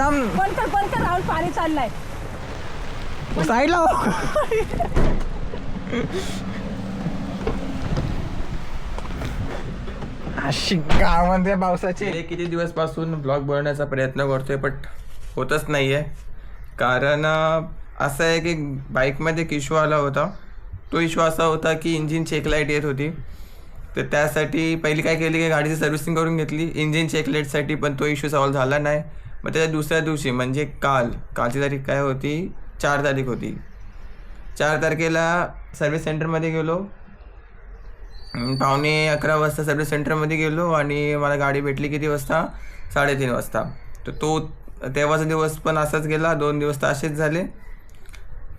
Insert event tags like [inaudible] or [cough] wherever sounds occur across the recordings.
थांब बंद कर बंद कर राहुल पाणी चाललाय. साईडला हो. अशी गावामध्ये पावसाची. गेले किती दिवसपासून ब्लॉग बनवण्याचा प्रयत्न करतोय बट होतच नाहीये. कारण अं, असं आहे की बाईकमध्ये एक इश्यू आला होता. तो इश्यू असा होता की इंजिन चेक लाइट येत होती. तर त्यासाठी पहिली काय केली की गाडीची सर्व्हिसिंग करून घेतली. इंजिन चेक लाईटसाठी पण तो इश्यू सॉल्व्ह झाला नाही. मग त्याच्या दुसऱ्या दिवशी म्हणजे काल कालची तारीख काय होती? चार तारीख होती. चार तारखेला सर्व्हिस सेंटरमध्ये गेलो. पावणे अकरा वाजता सर्व्हिस सेंटरमध्ये गेलो आणि मला गाडी भेटली किती वाजता? साडेतीन वाजता. तर तो तेव्हाचा दिवस पण असाच गेला. दोन दिवस तर असेच झाले.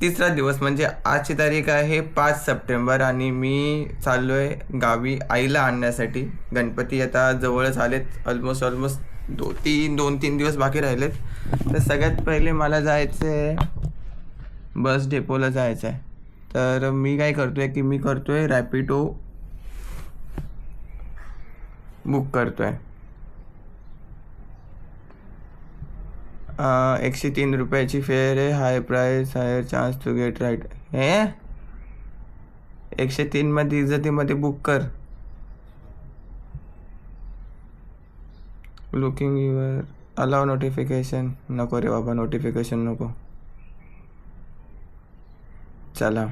तिसरा दिवस म्हणजे आजची तारीख आहे पाच सप्टेंबर आणि मी चाललो आहे गावी आईला आणण्यासाठी. गणपती आता जवळच आलेत. ऑलमोस्ट ऑलमोस्ट दो तीन दोन तीन दिवस बाकी राहिलेत. तर सगळ्यात पहिले मला जायचं आहे बस डेपोला जायचं आहे तर मी काय करतो आहे की मी करतो आहे रॅपिडो बुक करतो आहे एकशे तीन रुपयाची फेअर आहे high price higher chance to get right हे? एकशे तीनमध्ये इज्जतीमध्ये बुक कर. लुकिंग युअर अलाव नोटिफिकेशन नको रे बाबा नोटिफिकेशन नको. चला.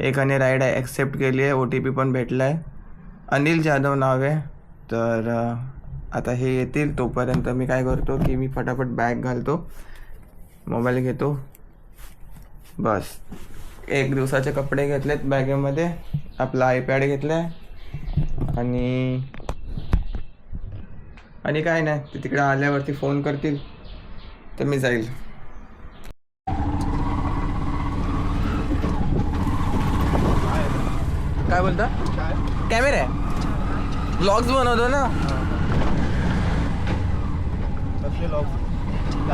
एकाने राईड आहे ॲक्सेप्ट केली आहे ओ टी पी पण भेटला आहे. अनिल जाधव नाव आहे. तर आता हे येतील तोपर्यंत मी काय करतो की मी फटाफट बॅग घालतो मोबाईल घेतो. बस. एक दिवसाचे कपडे घेतलेत बॅगेमध्ये आपला आयपॅड घेतला आहे आणि आणि काय नाही ते तिकडे आल्यावरती फोन करतील तर मी जाईल. काय बोलता? कॅमेरा आहे. ब्लॉग्स बनवतो ना.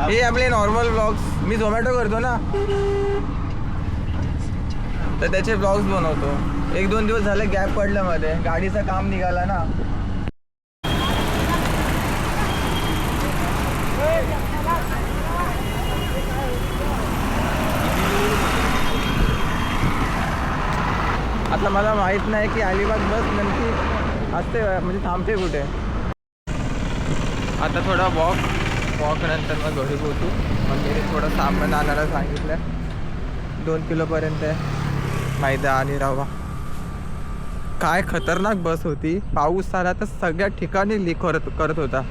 हे आपले नॉर्मल ब्लॉग्स मी झोमॅटो करतो ना. तर त्याचे ब्लॉग्स बनवतो. एक दोन दिवस झाले गॅप पडलं मध्ये. गाडीचं काम निघाला ना. आता मला माहीत नाही की अलिबाग बस नेमकी असते म्हणजे थांबते कुठे? आता थोडा वॉक वॉक नंतर मग घरी पोहोचू. मम्मीने थोडं सामान आणायला सांगितलं. दोन किलोपर्यंत आहे. मैदा आणि रवा. काय खतरनाक बस होती. पाऊस आला तर सगळ्या ठिकाणी लीक करत करत होता.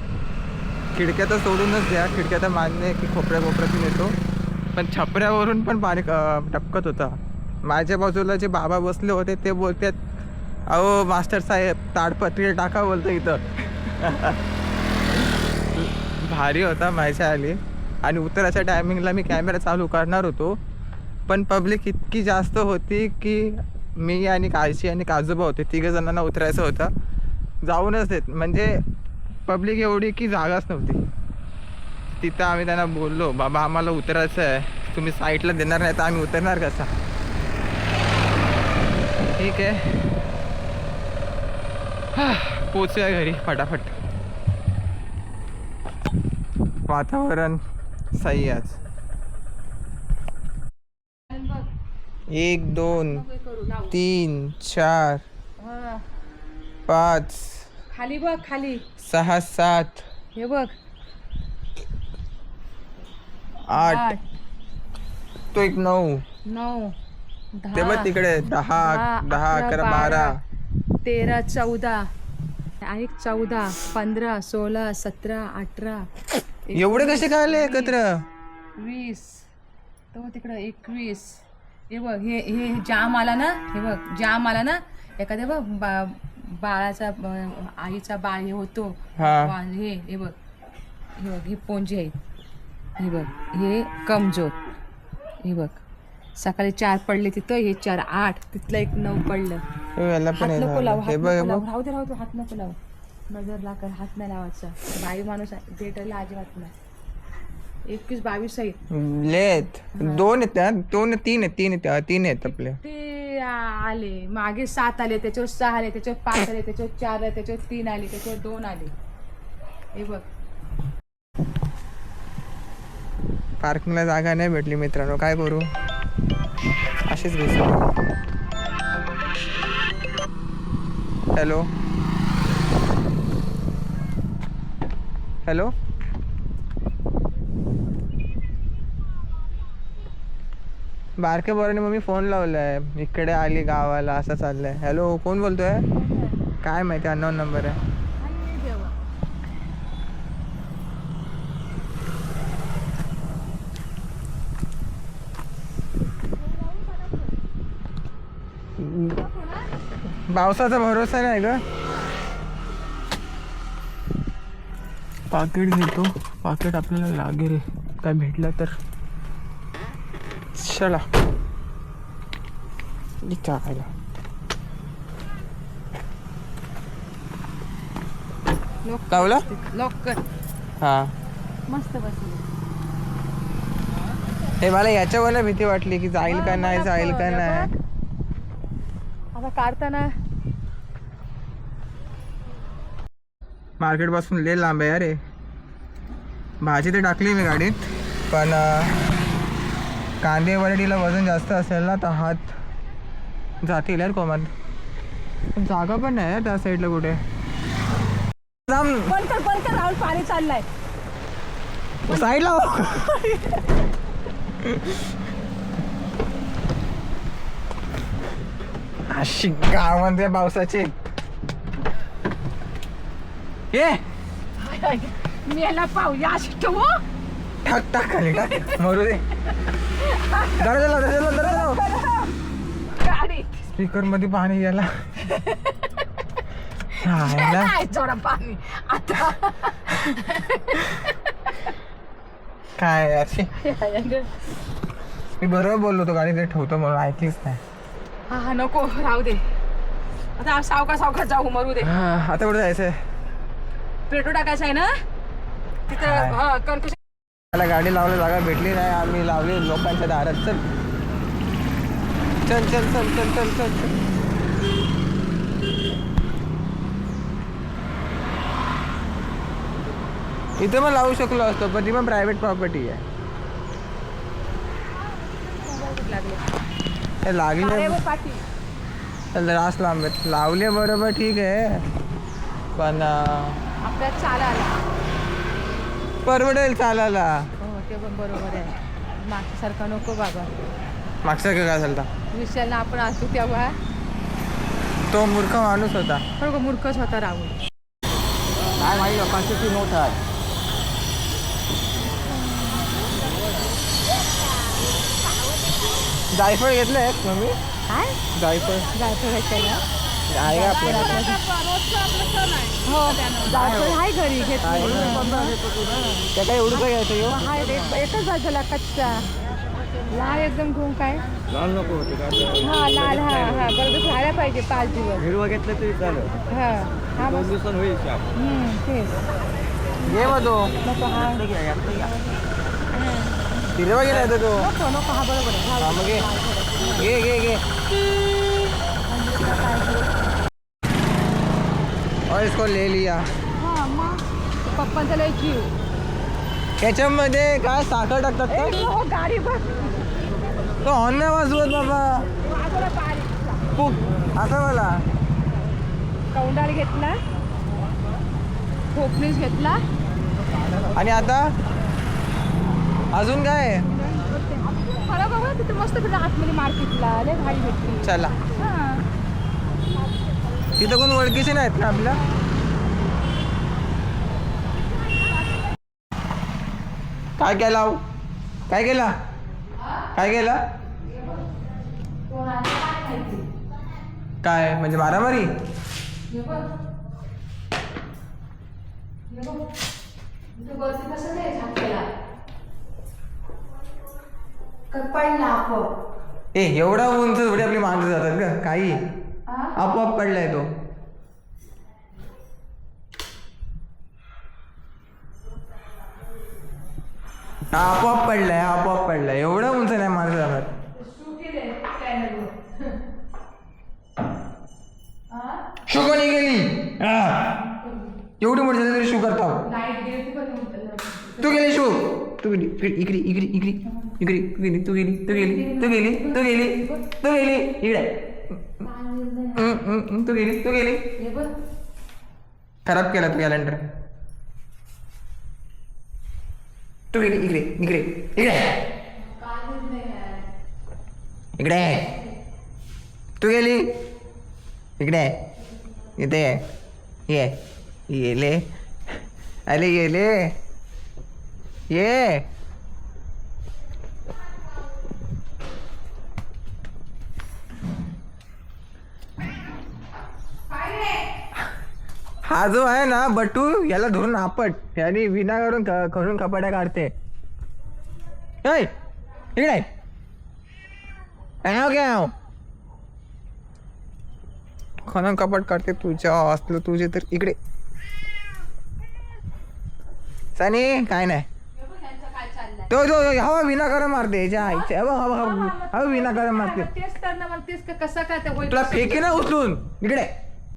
खिडक्या तर सोडूनच द्या. खिडक्या तर मान्य आहे की खोपऱ्या खोपऱ्यातून येतो. पण छपऱ्यावरून पण पाणी टपकत होता. माझ्या बाजूला जे बाबा बसले होते ते बोलतात अहो मास्टर साहेब ताडपत्री टाका बोलतो इथं. [laughs] भारी होता माझ्या आली. आणि उतराच्या टायमिंगला मी कॅमेरा चालू करणार होतो. पण पब्लिक इतकी जास्त होती की मी आणि काळशी आणि काजोबा होते तिघं जणांना उतरायचं होतं. जाऊनच देत. म्हणजे पब्लिक एवढी की जागाच नव्हती. तिथं आम्ही त्यांना बोललो बाबा आम्हाला उतरायचं आहे तुम्ही साईडला देणार नाही तर आम्ही उतरणार कसा? ठीक आहे. पोचूया घरी फटाफट. वातावरण सही आज. एक दोन तीन चार पाच खाली बघ खाली. सहा सात हे बघ. आठ. तो एक नऊ. नऊ. ते बघ तिकडे दहा दहा, अकरा, बारा तेरा चौदा. एक चौदा पंधरा सोळा सतरा अठरा एवढे कसे काय आले एकत्र? वीस. तो तिकडं एकवीस. हे बघ हे हे जाम आला ना? हे बघ जाम आला ना? एखाद्या बघ बा बाळाचा ब- आईचा बाळ हे होतो. हा. हे हे बघ. हे बघ हे पोंजे आहेत. हे बघ हे कमजोर. हे बघ. सकाळी चार पडले तिथं हे चार आठ तिथलं एक नऊ पडलं. हे याला पण हात हे नको लावू झालं. हात हे बघ हे नको लावू. बघ. राहू दे राहू दे हात नको लावू. नजर लागल हात नाही लावायचा. बाई माणूस आहे थिएटरला अजिबात नाही. एकवीस बावीस आहेत लेत. दोन आहेत दोन तीन आहेत तीन आहेत तीन आहेत आपले. ते आले. मागे सात आले त्याच्यावर सहा आले त्याच्यावर पाच आले त्याच्यावर चार आले त्याच्यावर तीन आले त्याच्यावर दोन आले. हे बघ. पार्किंगला जागा नाही भेटली मित्रांनो. काय करू? अशीच घुसलो हॅलो हॅलो बारके बोराने मग मी फोन लावलाय इकडे आली गावाला असं चाललंय. हॅलो कोण बोलतोय? काय माहिती अननोन नंबर आहे. पावसाचा भरोसा नाही ग. पाकिट घेतो. पाकिट आपल्याला लागेल. काय भेटलं तर? चला. टाकायला लावला? लॉक कर. हा. मस्त बसली. हे मला याच्यावर भीती वाटली की जाईल का नाही जाईल का नाही. आता काढताना मार्केटपासून लय लांब आहे अरे. भाजी तर टाकली मी गाडीत पण कांदे वरडीला वजन जास्त असेल ना तर हात जातील यार कोमात जागा पण नाही त्या साईडला कुठे. राहुल पाणी चाललंय. साईडला हो. अशी गावामध्ये पावसाची ये। मी याला पाहू या ठेवू टाक टाक खाली टाक. मरू दे. गाडी. स्पीकरमध्ये पाणी गेला हायला. काय थोडं पाणी? आता. काय अशी मी बरोबर बोललो होतो गाडी ते ठेवतो म्हणून ऐकलीच नाही. हा हा नको राहू दे. आता सावका सावका जाऊ मरू दे. हा, आता कुठे जायचंय? पेट्रोल टाकायचं आहे ना? तिथं? हा कणकवली मला गाडी लावली जागा भेटली नाही आम्ही लावली लोकांच्या दारात. चल. चल चल चल चल चल चल चल. इथं पण लावू शकलो असतो पण ती पण प्रायव्हेट प्रॉपर्टी आहे. लागले रास लांब. लावले बरोबर ठीक आहे. पण अं, आपल्याला चाला आला परवडेल चालायला. हो ते पण बरोबर आहे. मागच्यासारखा नको बाबा. मागचा का काय झालता विशालला आपण असतो तेव्हा. तो मूर्ख माणूस होता. बरोबर मूर्खच होता राहुल? काय माहिती पाचशेची नोट आहे? जायफळ घेतलं आहे मम्मी काय? जायफळ. जायफळ घ्यायचं आहे. का हो जायफळ आहे घरी घेतली त्या काय एवढं घ्यायचं येऊ? हा एक- एकच बाजूला कच्चा. लाल एकदम घुम काय? लाल नको होते का? हा लाल हा हा. बरोबर पाहिजे पाच दिवस. हिरवा घेतलं तरी चालेल. हा. हा दोन दिवसांनी होईल शाप. हम्म, तेच. घे मग तो. नको हा. हिरवा गेला तो तो. नको नको हा बरोबर आहे. हा हा, मग घे घे घे घे और इसको ले लिया। हा मग पप्पांचा लय जीव त्याच्यामध्ये काय साखर टाकतात ए, का हो गाडी बघ तो हॉर्न नाही वाजवत बाबा बाजूला खूप असं मला कौंडाल घेतला। खोपणीस घेतला। आणि आता? अजून काय खरं बघा तिथे मस्त भेटलं आतमध्ये मार्केटला. लय भारी भेटली. चला. हा. तिथं कोण ओळखीचे नाहीत ना आपल्या? काय केला हो? काय केला? काय केला? काय म्हणजे मारामारी? ए एवढा उंच थोडी आपली माणसं जातात का काही. आपोआप पडलाय तो आपोआप पडलाय आपोआप पडलाय एवढा उंच नाही माणसं जातात. शुगरनी गेली. हा. एवढी मोठी झाली तरी शू करता. तू गेली शू. तू गेली. इकडे इकडे इकडे इकडे. इकडे. तू गेली तू गेली तू गेली तू गेली तू गेली तू गेली. इकडे. हम्म, हम्म, हम्म, तू गेली तू गेली हे बघ खराब केला तू कॅलेंडर तू गेली इकडे इकडे इकडे इकडे तू गेली इकडे इथे ये येले अरे येले ये हा जो आहे ना बटू याला धरून आपट. याने विना करून करून कपाट्या काढते. इकडे काय काय खनन कपाट काढते तुझ्या असलं तुझे तर इकडे. सनी काय नाही. तो तो हवा विनाकारण मारते याच्या आईच्या हवा हवा हवा विनाकारण मारते. तेच तर ना मग तेच का- कसा काय तुला फेकी ना उचलून. इकडे.